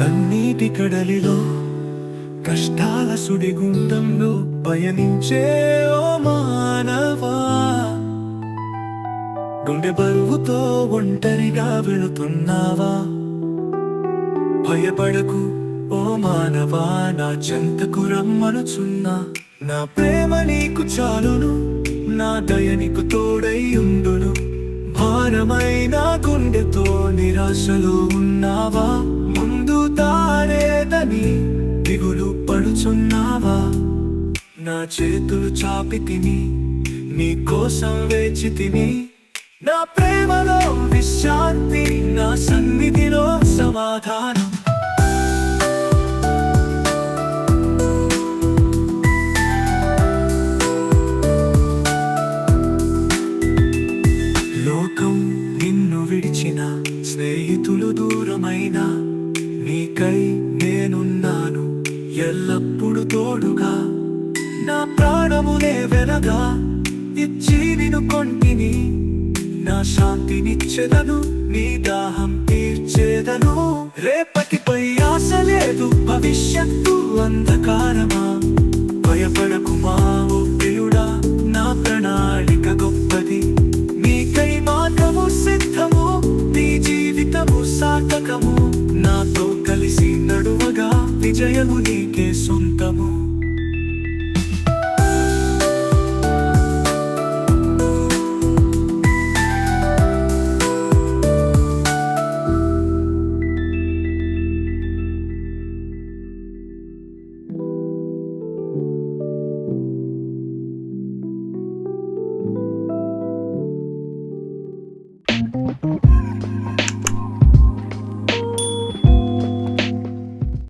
కన్నీటి కడలిలో కష్టాల సుడిగుండంలో పయనించే ఓ మానవా. గుండె బరువుతో ఒంటరిగా వెళుతున్నావా? భయపడకు ఓ మానవా నా చెంతకు రమ్మనుచున్నా. నా ప్రేమ నీకు చాలును నా దయ నీకు తోడై ఉండును. భారమైన గుండెతో నిరాశలో ఉన్నావా? పడుచున్నావా నా చేతులు చాపి తిని నీ కోసం వేచి తిని నా ప్రేమలో విశ్రాంతి నా సన్నిధిలో సమాధానం. లోకం నిన్ను విడిచిన స్నేహితులు దూరమైన నీకై ప్రాణములే వెనగా ఇచ్చి నిన్ను కొంటిని. నా శాంతినిచ్చెదను నీ దాహం తీర్చేదను. రేపటిపై ఆశ లేదు భవిష్యత్తు అంధకారమా. భయపడకుమా ఓ ప్రియుడా నా ప్రణాళిక గొప్పది. నీకై మార్గము సిద్ధము నీ జీవితము సార్థకము. నాతో కలిసి నడువగా విజయము నీకే సొంతము.